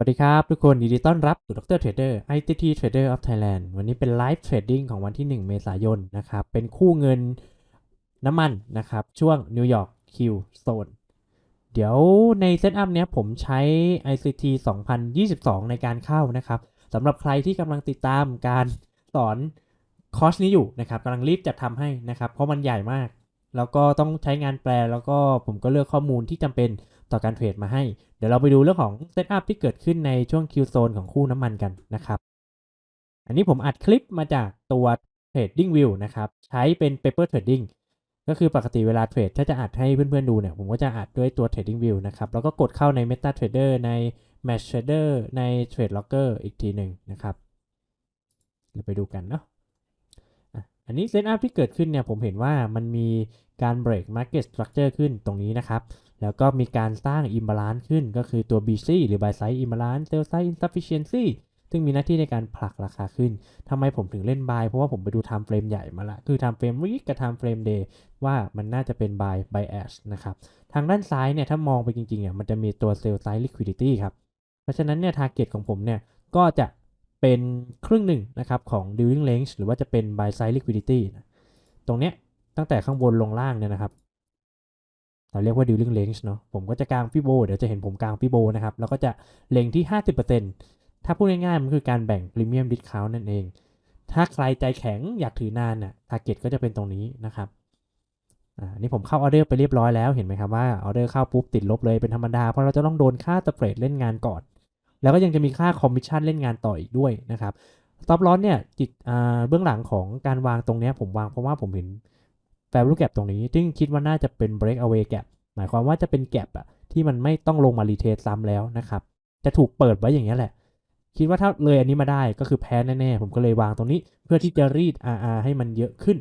สวัสดีครับ ทุกคนยินดีต้อนรับสู่ดรเทรดเดอร์ ITT Trader of Thailand วันนี้เป็นไลฟ์เทรดดิ้งของวันที่ 1 เมษายนนะครับ เป็นคู่เงินน้ำมันนะครับ ช่วงนิวยอร์กคิวโซนเดี๋ยวในเซตอัพเนี้ยผมใช้ ICT 2022 ในการเข้านะครับสำหรับใครที่กำลังติดตามการสอนคอร์สนี้อยู่นะครับกำลังรีบจัดทำให้นะครับ เพราะมันใหญ่มาก แล้วก็ต้องใช้งานแปลแล้วก็ผมก็เลือกข้อมูลที่จำเป็น ต่อการเทรดมาให้ เดี๋ยวเราไปดูเรื่องของเซตอัพที่เกิดขึ้นในช่วงคิวโซนของคู่น้ำมันกันนะครับอันนี้ผมอัดคลิปมาจากตัว Trading View นะครับใช้เป็น Paper Trading ก็คือปกติเวลาเทรดถ้าจะอัดให้เพื่อนๆดูเนี่ยผมก็จะอัดด้วยตัว Trading View นะครับแล้วก็กดเข้าใน MetaTrader ใน Match Trader ใน Trade Locker อีกทีหนึ่งนะครับเราไปดูกันเนาะ อันนี้เซตอัพที่เกิดขึ้นเนี่ยผมเห็นว่ามันมีการ break market structure ขึ้นตรงนี้นะครับ แล้วก็มีการสร้าง imbalance ขึ้นก็คือตัว BC หรือ buy side imbalance sell side insufficiency ซึ่งมีหน้าที่ในการผลักราคาขึ้นทำไมผมถึงเล่น buy เพราะว่าผมไปดู time frame ใหญ่มาละ คือ time frame week กับ time frame day ว่ามันน่าจะเป็น buy bias นะครับ ทางด้านซ้ายเนี่ย ถ้ามองไปจริงๆอะมันจะมีตัว sell side liquidity ครับ เพราะฉะนั้นเนี่ย target ของผมเนี่ย ก็จะ เป็นครึ่งหนึ่งนะครับของ dealing range หรือว่าจะเป็น buy side liquidity นะตรงเนี้ยตั้งแต่ข้างบนลงล่างเนี่ยนะครับ เราเรียกว่า dealing range เนาะผมก็จะกลางฟิโบเดี๋ยวจะเห็นผมกลางฟิโบนะครับ แล้วก็จะเล็งที่ 50%ถ้าพูดง่ายๆ มันคือการแบ่ง premium discount นั่นเอง ถ้าใครใจแข็งอยากถือนานน่ะ target ก็จะเป็นตรงนี้นะครับอ่านี่ผมเข้าออเดอร์ไปเรียบร้อยแล้วเห็นไหมครับว่าออเดอร์เข้าปุ๊บติดลบเลยเป็นธรรมดาเพราะเราจะต้องโดนค่าสเปรดเล่นงานก่อน แล้วก็ยังจะมีค่าคอมมิชชั่นเล่นงานต่ออีกด้วยนะครับ stop loss เนี่ยจิตอ่าเบื้องหลังของการวางตรงนี้ผมวางเพราะว่าผมเห็น value gap ตรงนี้ซึ่งคิดว่าน่าจะเป็น break away gap หมายความว่าจะเป็น gap อะที่มันไม่ต้องลงมา retest ซ้ำแล้วนะครับ จะถูกเปิดไว้อย่างนี้แหละ คิดว่าถ้าเลยอันนี้มาได้ก็คือแพ้แน่ๆ ผมก็เลยวางตรงนี้ เพื่อที่จะรีด RR ให้มันเยอะขึ้น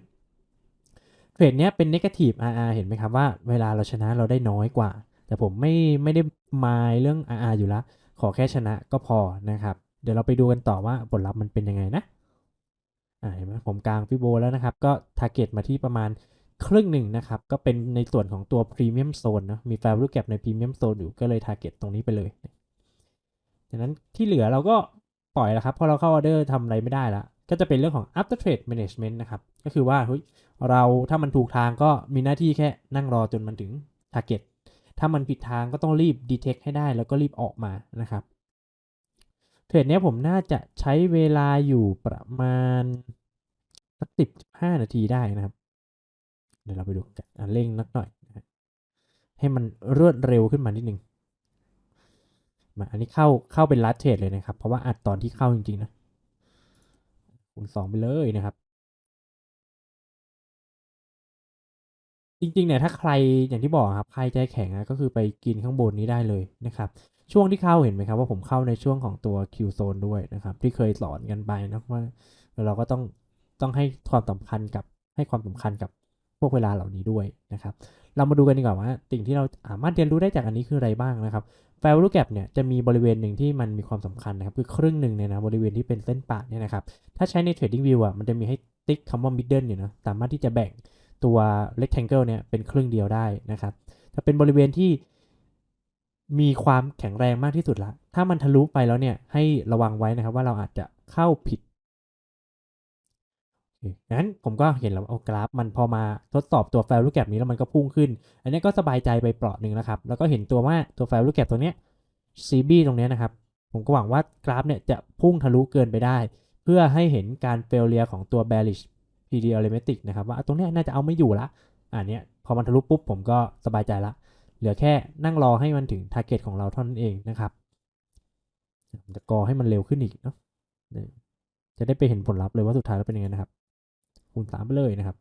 เทรดเนี้ยเป็น negative RR เห็นไหมครับว่าเวลาเราชนะเราได้น้อยกว่า แต่ผมไม่ไม่ได้มายเรื่อง RR อยู่แล้ว ขอแค่ชนะก็พอนะครับ เดี๋ยวเราไปดูกันต่อว่าผลลัพธ์มันเป็นยังไงนะอ่าเห็นไหมผมกลางฟิโบแล้วนะครับ ก็ target มาที่ประมาณครึ่งหนึ่งนะครับ ก็เป็นในส่วนของตัว premium zone นะมี value gap ใน premium zone อยู่ก็เลย target ตตรงนี้ไปเลยดังนั้นที่เหลือเราก็ปล่อยแล้วครับเพราะเราเข้าออเดอร์ทำอะไรไม่ได้แล้วก็จะเป็นเรื่องของ after trade management นะครับ ก็คือว่าเฮ้ยเราถ้ามันถูกทางก็มีหน้าที่แค่นั่งรอจนมันถึง target ถ้ามันผิดทางก็ต้องรีบ detect ให้ได้แล้วก็รีบออกมานะครับ เทรดเนี้ยผมน่าจะใช้เวลาอยู่ประมาณสักสิบห้านาทีได้นะครับ เดี๋ยวเราไปดูกันเร่งนักหน่อยนะให้มันรวดเร็วขึ้นมานิดนึงมาอันนี้เข้าเข้าเป็นลัดเทรดเลยนะครับ เพราะว่าอัดตอนที่เข้าจริงๆนะคูณสองไปเลยนะครับ จริงๆเนี่ยถ้าใครอย่างที่บอกครับใครใจแข็งก็คือไปกินข้างบนนี้ได้เลยนะครับช่วงที่เข้าเห็นไหมครับว่าผมเข้าในช่วงของตัว Q zone ด้วยนะครับ ที่เคยสอนกันไปนะว่าเราก็ต้องต้องให้ความสำคัญกับให้ความสำคัญกับพวกเวลาเหล่านี้ด้วยนะครับ เรามาดูกันดีกว่าว่าสิ่งที่เราสามารถเรียนรู้ได้จากอันนี้คืออะไรบ้างนะครับ value gap เนี่ยจะมีบริเวณหนึ่งที่มันมีความสำคัญนะครับ คือครึ่งหนึ่งเนี่ยนะบริเวณที่เป็นเส้นปะเนี่ยนะครับ ถ้าใช้ใน trading view อะมันจะมีให้ติ๊กคำว่า middle อยู่นะสามารถที่จะแบ่ง ตัว rectangle เนี่ยเป็นครึ่งเดียวได้นะครับถ้าเป็นบริเวณที่มีความแข็งแรงมากที่สุดละ ถ้ามันทะลุไปแล้วเนี่ยให้ระวังไว้นะครับว่าเราอาจจะเข้าผิดงั้นผมก็เห็นแล้วว่าโอ้กราฟ มันพอมาทดสอบตัว value gap นี้แล้วมันก็พุ่งขึ้น อันนี้ก็สบายใจไปเปราะหนึ่งแล้วครับ แล้วก็เห็นตัวว่าตัว value gap ตัวเนี้ย CB ตรงเนี้ยนะครับ ผมก็หวังว่ากราฟเนี่ยจะพุ่งทะลุเกินไปได้ เพื่อให้เห็นการ failure ของตัว bearish PD arithmetic นะครับว่าตรงเนี้ยน่าจะเอาไม่อยู่ละอันเนี้ยพอมันทะลุปุ๊บผมก็สบายใจละ เหลือแค่นั่งรอให้มันถึง target ของเราเท่านั้นเองนะครับผมจะกอให้มันเร็วขึ้นอีกเนาะจะได้ไปเห็นผลลัพธ์เลยว่าสุดท้ายแล้วเป็นยังไงนะครับ คูณสามไปเลยนะครับ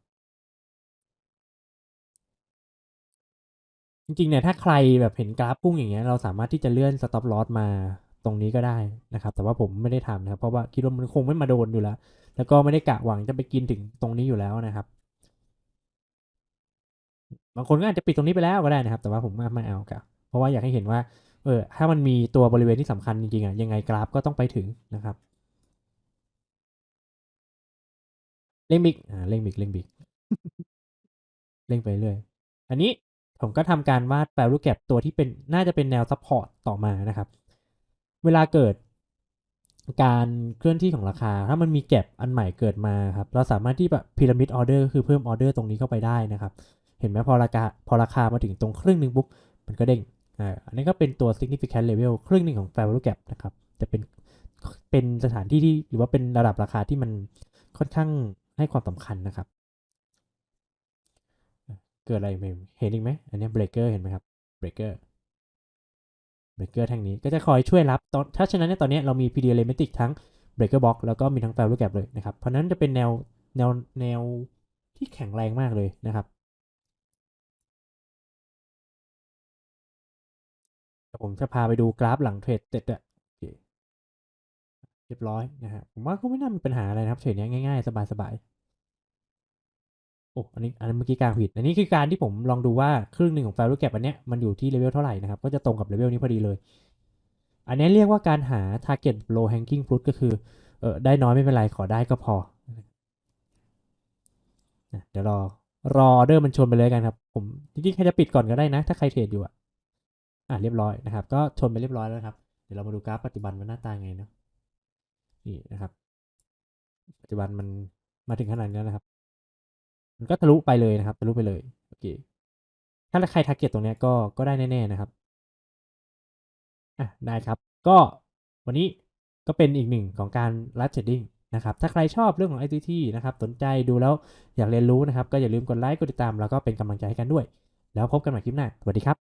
จริงๆเนี่ยถ้าใครแบบเห็นกราฟพุ่งอย่างเงี้ยเราสามารถที่จะเลื่อน stop loss มาตรงนี้ก็ได้นะครับ แต่ว่าผมไม่ได้ทำนะครับ เพราะว่าคิดว่ามันคงไม่มาโดนอยู่แล้ว แล้วก็ไม่ได้กะหวังจะไปกินถึงตรงนี้อยู่แล้วนะครับ บางคนก็อาจจะปิดตรงนี้ไปแล้วก็ได้นะครับ แต่ว่าผมไม่เอากะเพราะว่าอยากให้เห็นว่า เออ ถ้ามันมีตัวบริเวณที่สำคัญจริงๆอะ ยังไงกราฟก็ต้องไปถึงนะครับเร่งบิกอ่าเร่งบิกเร่งบิกเร่งไปเรื่อยอันนี้ผมก็ทำการวาด value gap ตัวที่เป็นน่าจะเป็นแนว support ต่อมานะครับ เวลาเกิด การเคลื่อนที่ของราคา ถ้ามันมีแก็บอันใหม่เกิดมาครับเราสามารถที่แบบพีระมิดออเดอร์คือเพิ่มออเดอร์ตรงนี้เข้าไปได้นะครับ เห็นไหมพอราคาพอราคามาถึงตรงครึ่งหนึ่งปุ๊บมันก็เด้งอ่าอันนี้ก็เป็นตัว significant level ครึ่งหนึ่งของ fair value gap นะครับจะเป็นเป็นสถานที่ที่หรือว่าเป็นระดับราคาที่มันค่อนข้างให้ความสำคัญนะครับ เกิดอะไรไเห็นอีกไหมอันนี้ breaker เห็นไหมครับ breaker breaker แท่งนี้ก็จะคอยช่วยรับตอนถ้าฉะนั้นเนี่ยตอนนี้เรามี PD l e m a t i c ทั้ง breaker box แล้วก็มีทั้ง value gap เลยนะครับ เพราะนั้นจะเป็นแนวแนวแนวที่แข็งแรงมากเลยนะครับผมจะพาไปดูกราฟหลังเทรดเสร็จอะเรียบร้อยนะฮะผมว่าก็ไม่น่ามีปัญหาอะไรนะครับเทรดเนี้ยง่ายๆ สบายๆ โอ้อันนี้อันนี้เมื่อกี้กลางผิด อันนี้คือการที่ผมลองดูว่าครึ่งหนึ่งของ value gap อันเนี้ยมันอยู่ที่เลเวลเท่าไหร่นะครับ ก็จะตรงกับเลเวลนี้พอดีเลย อันนี้เรียกว่าการหา target low hanging fruit ก็คือเออได้น้อยไม่เป็นไร ขอได้ก็พอ เดี๋ยวรอรอเดอร์มันชนไปเลยกันครับ ผมจริงๆใครจะปิดก่อนก็ได้นะ ถ้าใครเทรดอยู่อะอะเรียบร้อยนะครับ ก็ชนไปเรียบร้อยแล้วครับ เดี๋ยวเรามาดูกราฟปัจจุบันมันหน้าตาไงเนาะนี่นะครับ ปัจจุบันมันมาถึงขนาดนี้แล้วนะครับ มันก็ทะลุไปเลยนะครับทะลุไปเลยโอเคถ้าใครทาร์เก็ตตรงนี้ก็ก็ได้แน่ ๆ นะครับอะได้ครับ ก็วันนี้ก็เป็นอีกหนึ่งของการไลฟ์เทรดดิ้งนะครับถ้าใครชอบเรื่องของ ICT นะครับสนใจดูแล้วอยากเรียนรู้นะครับ ก็อย่าลืมกดไลค์กดติดตามแล้วก็เป็นกำลังใจให้กันด้วย แล้วพบกันใหม่คลิปหน้าสวัสดีครับ